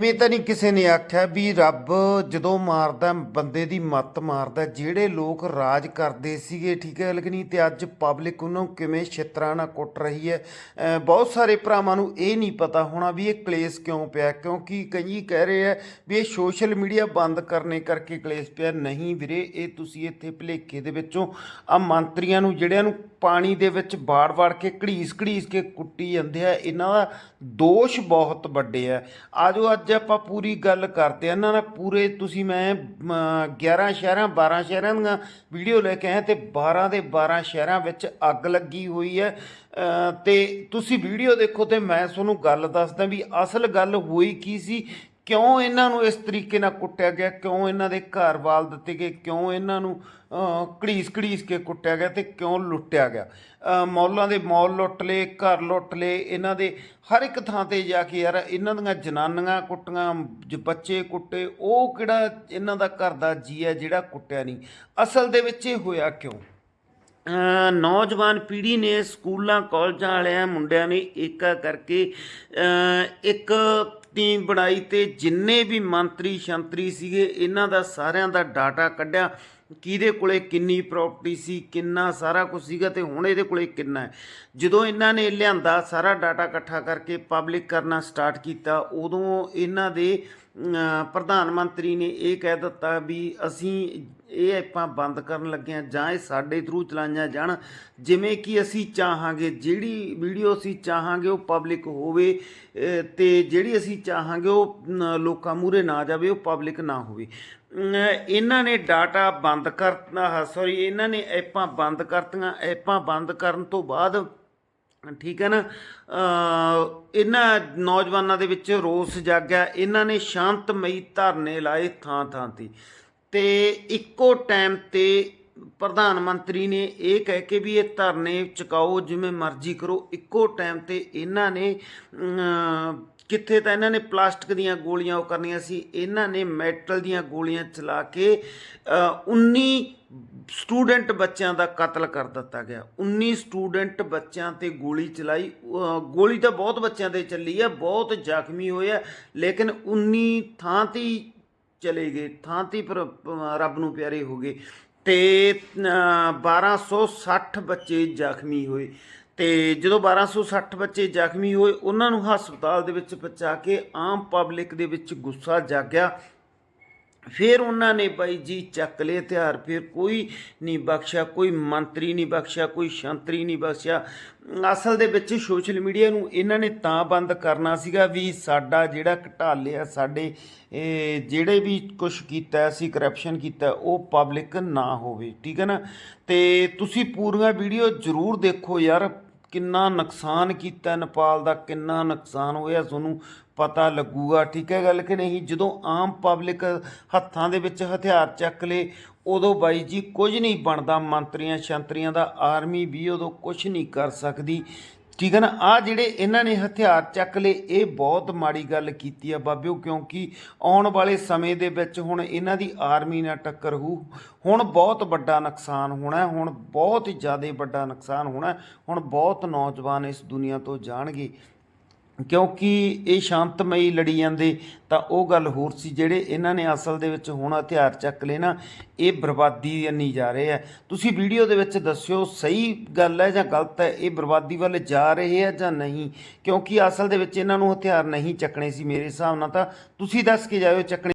ਮੈਂ ਤਾਂ ਨਹੀਂ ਕਿਸੇ ਨੇ ਆਖਿਆ ਵੀ ਰੱਬ ਜਦੋਂ ਮਾਰਦਾ, ਬੰਦੇ ਦੀ ਮੱਤ ਮਾਰਦਾ, ਜਿਹੜੇ ਲੋਕ ਰਾਜ ਕਰਦੇ ਸੀਗੇ, ਠੀਕ ਹੈ ਲੇਕਿਨ ਤੇ ਅੱਜ ਪਬਲਿਕ ਉਹਨਾਂ ਨੂੰ ਕਿਵੇਂ ਛਿੱਤਰਾਂ ਨਾਲ ਕੁੱਟ ਰਹੀ ਹੈ ਬਹੁਤ ਸਾਰੇ ਭਰਾਵਾਂ ਨੂੰ ਇਹ ਨਹੀਂ ਪਤਾ ਹੋਣਾ ਵੀ ਇਹ ਕਲੇਸ਼ ਕਿਉਂ ਪਿਆ, ਕਿਉਂਕਿ ਕਈ ਕਹਿ ਰਹੇ ਆ ਵੀ ਇਹ ਸੋਸ਼ਲ ਮੀਡੀਆ ਬੰਦ ਕਰਨੇ ਕਰਕੇ ਕਲੇਸ਼ ਪਿਆ। ਨਹੀਂ ਵੀਰੇ, ਇਹ ਤੁਸੀਂ ਇੱਥੇ ਭਲੇਖੇ ਦੇ ਵਿੱਚੋਂ ਆ ਮੰਤਰੀਆਂ ਨੂੰ, ਜਿਹੜਿਆਂ ਨੂੰ ਪਾਣੀ ਦੇ ਵਿੱਚ ਬਾੜ-ਬਾੜ ਕੇ ਘੜੀਸ ਘੜੀਸ ਕੇ ਕੁੱਟੀ ਜਾਂਦੇ ਆ, ਇਹਨਾਂ ਦਾ ਦੋਸ਼ ਬਹੁਤ ਵੱਡੇ ਆ। ਆਜੋ ਅੱਜ ਅੱਜ ਆਪਾਂ ਪੂਰੀ ਗੱਲ ਕਰਦੇ ਆ ਇਹਨਾਂ ਨਾਲ ਪੂਰੇ ਤੁਸੀਂ ਮੈਂ ਅਮ, 11 ਸ਼ਹਿਰਾਂ 12 ਸ਼ਹਿਰਾਂ ਦੀਆਂ ਵੀਡੀਓ ਲੈ ਕੇ ਆਇਆ ਤੇ 12 ਦੇ 12 ਸ਼ਹਿਰਾਂ ਵਿੱਚ ਅੱਗ ਲੱਗੀ ਹੋਈ ਹੈ। ਅ, ਤੇ ਤੁਸੀਂ ਵੀਡੀਓ ਦੇਖੋ ਤੇ ਮੈਂ ਤੁਹਾਨੂੰ ਗੱਲ ਦੱਸਦਾ ਵੀ ਅਸਲ ਗੱਲ ਹੋਈ ਕੀ ਸੀ ਕਿਉਂ ਇਹਨਾਂ ਨੂੰ ਇਸ ਤਰੀਕੇ ਨਾਲ ਕੁੱਟਿਆ ਗਿਆ? ਕਿਉਂ ਇਹਨਾਂ ਦੇ ਘਰ ਵਾਲ ਦਿੱਤੇ ਗਏ? ਕਿਉਂ ਇਹਨਾਂ ਨੂੰ ਘੜੀਸ ਘੜੀਸ ਕੇ ਕੁੱਟਿਆ ਗਿਆ ਤੇ ਕਿਉਂ ਲੁੱਟਿਆ ਗਿਆ? ਮੌਲਾਂ ਦੇ ਮੌਲ ਲੁੱਟ ਲਏ, ਘਰ ਲੁੱਟ ਲਏ, ਇਹਨਾਂ ਦੇ ਹਰ ਇੱਕ ਥਾਂ ਤੇ ਜਾ ਕੇ ਯਾਰ ਇਹਨਾਂ ਦੀਆਂ ਜਨਾਨੀਆਂ ਕੁੱਟੀਆਂ, ਜ- ਬੱਚੇ ਕੁੱਟੇ, ਉਹ ਕਿਹੜਾ ਇਹਨਾਂ ਦਾ ਘਰ ਦਾ ਜੀ ਹੈ ਜਿਹੜਾ ਕੁੱਟਿਆ ਨਹੀਂ? ਅਸਲ ਦੇ ਵਿੱਚ ਇਹ ਹੋਇਆ ਕਿਉਂ? ਨੌਜਵਾਨ ਪੀੜ੍ਹੀ ਨੇ ਸਕੂਲਾਂ, ਕਾਲਜਾਂ ਵਾਲਿਆਂ, ਮੁੰਡਿਆਂ ਨੇ ਏਕਾ ਕਰਕੇ ਇੱਕ ਟੀਮ ਬਣਾਈ ਤੇ ਜਿੰਨੇ ਵੀ ਮੰਤਰੀ ਸ਼ੰਤਰੀ ਸੀਗੇ, ਇਹਨਾਂ ਦਾ ਸਾਰਿਆਂ ਦਾ ਡਾਟਾ ਕੱਢਿਆ। ਕਿਹਦੇ ਕੋਲੇ ਕਿੰਨੀ ਪ੍ਰਾਪਰਟੀ ਸੀ ਕਿੰਨਾ ਸਾਰਾ ਕੁਝ ਸੀਗਾ ਤੇ ਹੁਣ ਇਹਦੇ ਕੋਲੇ ਕਿੰਨਾ ਹੈ? ਜਦੋਂ ਇਹਨਾਂ ਨੇ ਲਿਆਂਦਾ ਸਾਰਾ ਡਾਟਾ ਇਕੱਠਾ ਕਰਕੇ ਪਬਲਿਕ ਕਰਨਾ ਸਟਾਰਟ ਕੀਤਾ ਉਦੋਂ ਇਹਨਾਂ ਦੇ ਪ੍ਰਧਾਨ ਮੰਤਰੀ ਨੇ ਇਹ ਕਹਿ ਦਿੱਤਾ ਵੀ ਅਸੀਂ ਇਹ ਐਪਾਂ ਬੰਦ ਕਰਨ ਲੱਗੇ ਹਾਂ ਜਾਂ ਇਹ ਸਾਡੇ ਥਰੂ ਚਲਾਈਆਂ ਜਾਣ। ਜਿਵੇਂ ਕਿ ਅਸੀਂ ਚਾਹਾਂਗੇ ਜਿਹੜੀ ਵੀਡੀਓ ਅਸੀਂ ਚਾਹਾਂਗੇ ਉਹ ਪਬਲਿਕ ਹੋਵੇ ਅ, ਤੇ ਜਿਹੜੀ ਅਸੀਂ ਚਾਹਾਂਗੇ ਉਹ ਲੋਕਾਂ ਮੂਰੇ ਨਾ ਜਾਵੇ ਉਹ ਪਬਲਿਕ ਨਾ ਹੋਵੇ। ਇਹਨਾਂ ਨੇ ਡਾਟਾ ਬੰਦ ਕਰਤਾ ਸੌਰੀ ਇਹਨਾਂ ਨੇ ਐਪਾਂ ਬੰਦ ਕਰਤੀਆਂ। ਐਪਾਂ ਬੰਦ ਕਰਨ ਤੋਂ ਬਾਅਦ, ਠੀਕ ਹੈ ਨਾ ਇਹਨਾਂ ਨੌਜਵਾਨਾਂ ਦੇ ਵਿੱਚ ਰੋਸ ਜਾਗਿਆ। ਇਹਨਾਂ ਨੇ ਸ਼ਾਂਤਮਈ ਧਰਨੇ ਲਾਏ ਥਾਂ ਥਾਂ ਤੇ। ਤੇ ਇੱਕੋ ਟਾਈਮ ਤੇ ਪ੍ਰਧਾਨ ਮੰਤਰੀ ਨੇ ਇਹ ਕਹਿ ਕੇ ਵੀ ਇਹ ਧਰਨੇ ਚੁਕਾਓ ਜਿਵੇਂ ਮਰਜ਼ੀ ਕਰੋ। ਇੱਕੋ ਟਾਈਮ ਤੇ ਇਹਨਾਂ ਨੇ ਕਿੱਥੇ ਤਾਂ ਇਹਨਾਂ ਨੇ ਪਲਾਸਟਿਕ ਦੀਆਂ ਗੋਲੀਆਂ ਉਹ ਕਰਨੀਆਂ ਸੀ ਇਹਨਾਂ ਨੇ ਮੈਟਲ ਦੀਆਂ ਗੋਲੀਆਂ ਚਲਾ ਕੇ ਅ, 19 ਸਟੂਡੈਂਟ ਬੱਚਿਆਂ ਦਾ ਕਤਲ ਕਰ ਦਿੱਤਾ ਗਿਆ। 19 ਸਟੂਡੈਂਟ ਬੱਚਿਆਂ ਤੇ ਗੋਲੀ ਚਲਾਈ। ਗੋਲੀ ਤਾਂ ਬਹੁਤ ਬੱਚਿਆਂ ਤੇ ਚੱਲੀ ਆ ਬਹੁਤ ਜ਼ਖਮੀ ਹੋਏ ਆ ਲੇਕਿਨ 19 ਥਾਂ ਤੇ ਚਲੇ ਗਏ। ਥਾਂ ਤੇ ਪਰ ਰੱਬ ਨੂੰ ਪਿਆਰੇ ਹੋ ਗਏ। ਤੇ ਅ, 1260 ਬੱਚੇ ਜ਼ਖਮੀ ਹੋਏ। ਤੇ ਜਦੋਂ 1260 ਬੱਚੇ ਜ਼ਖਮੀ ਹੋਏ ਉਹਨਾਂ ਨੂੰ ਹਸਪਤਾਲ ਦੇ ਵਿੱਚ ਪਹੁੰਚਾ ਕੇ ਆਮ ਪਬਲਿਕ ਦੇ ਵਿੱਚ ਗੁੱਸਾ ਜਾਗਿਆ। ਫਿਰ ਉਹਨਾਂ ਨੇ ਬਾਈ ਜੀ ਚੱਕ ਲਏ ਹਥਿਆਰ, ਫਿਰ ਕੋਈ ਨਹੀਂ ਬਖਸ਼ਿਆ, ਕੋਈ ਮੰਤਰੀ ਨਹੀਂ ਬਖਸ਼ਿਆ, ਕੋਈ ਸ਼ੰਤਰੀ ਨਹੀਂ ਬਖਸ਼ਿਆ। ਅਸਲ ਦੇ ਵਿੱਚ ਸੋਸ਼ਲ ਮੀਡੀਆ ਨੂੰ ਇਹਨਾਂ ਨੇ ਤਾਂ ਬੰਦ ਕਰਨਾ ਸੀਗਾ ਵੀ ਸਾਡਾ ਜਿਹੜਾ ਘਟਾਲਿਆ ਸਾਡੇ ਜਿਹੜੇ ਵੀ ਕੁਝ ਕੀਤਾ, ਅਸੀਂ ਕਰਪਸ਼ਨ ਕੀਤਾ, ਉਹ ਪਬਲਿਕ ਨਾ ਹੋਵੇ, ਠੀਕ ਹੈ ਨਾ? ਤੇ ਤੁਸੀਂ ਪੂਰੀਆਂ ਵੀਡੀਓ ਜ਼ਰੂਰ ਦੇਖੋ ਯਾਰ, ਕਿੰਨਾ ਨੁਕਸਾਨ ਕੀਤਾ ਨੇਪਾਲ ਦਾ, ਕਿੰਨਾ ਨੁਕਸਾਨ ਹੋਇਆ ਤੁਹਾਨੂੰ ਪਤਾ ਲੱਗੂਗਾ, ਠੀਕ ਹੈ ਗੱਲ ਕਿ ਨਹੀਂ? ਜਦੋਂ ਆਮ ਪਬਲਿਕ ਹੱਥਾਂ ਦੇ ਵਿੱਚ ਹਥਿਆਰ ਚੱਕ ਲੇ, ਉਦੋਂ ਬਾਈ ਜੀ ਕੁਝ ਨਹੀਂ ਬਣਦਾ, ਮੰਤਰੀਆਂ ਸ਼ੰਤਰੀਆਂ ਦਾ ਆਰਮੀ ਵੀ ਉਦੋਂ ਕੁਝ ਨਹੀਂ ਕਰ ਸਕਦੀ। ਠੀਕ ਹੈ ਨਾ? ਆ ਜਿਹੜੇ ਇਹਨਾਂ ਨੇ ਹਥਿਆਰ ਚੱਕ ਲਏ ਇਹ ਬਹੁਤ ਮਾੜੀ ਗੱਲ ਕੀਤੀ ਆ ਬਾਬਿਓ, ਕਿਉਂਕਿ ਆਉਣ ਵਾਲੇ ਸਮੇਂ ਦੇ ਵਿੱਚ ਹੁਣ ਇਹਨਾਂ ਦੀ ਆਰਮੀ ਨਾਲ ਟੱਕਰ ਹੋ ਹੁਣ ਬਹੁਤ ਵੱਡਾ ਨੁਕਸਾਨ ਹੋਣਾ, ਹੁਣ ਬਹੁਤ ਹੀ ਜ਼ਿਆਦਾ ਵੱਡਾ ਨੁਕਸਾਨ ਹੋਣਾ, ਹੁਣ ਬਹੁਤ ਨੌਜਵਾਨ ਇਸ ਦੁਨੀਆ ਤੋਂ ਜਾਣਗੇ। ਕਿਉਂਕਿ ਇਹ ਸ਼ਾਂਤਮਈ ਲੜੀ ਜਾਂਦੇ, ਤਾਂ ਉਹ ਗੱਲ ਹੋਰ ਸੀ, ਜਿਹੜੇ ਇਹਨਾਂ ਨੇ ਅਸਲ ਦੇ ਵਿੱਚ ਹੁਣ ਹਥਿਆਰ ਚੱਕ ਲਏ ਨਾ, ਇਹ ਬਰਬਾਦੀ ਨਹੀਂ ਜਾ ਰਹੇ ਆ। ਤੁਸੀਂ ਵੀਡੀਓ ਦੇ ਵਿੱਚ ਦੱਸਿਓ, ਸਹੀ ਗੱਲ ਹੈ ਜਾਂ ਗਲਤ ਹੈ, ਇਹ ਬਰਬਾਦੀ ਵੱਲ ਜਾ ਰਹੇ ਆ ਜਾਂ ਨਹੀਂ? ਕਿਉਂਕਿ ਅਸਲ ਦੇ ਵਿੱਚ ਇਹਨਾਂ ਨੂੰ ਹਥਿਆਰ ਨਹੀਂ ਚੱਕਣੇ ਸੀ ਮੇਰੇ ਹਿਸਾਬ ਨਾਲ ਤਾਂ, ਤੁਸੀਂ ਦੱਸ ਕੇ ਜਾਇਓ ਚੱਕਣੇ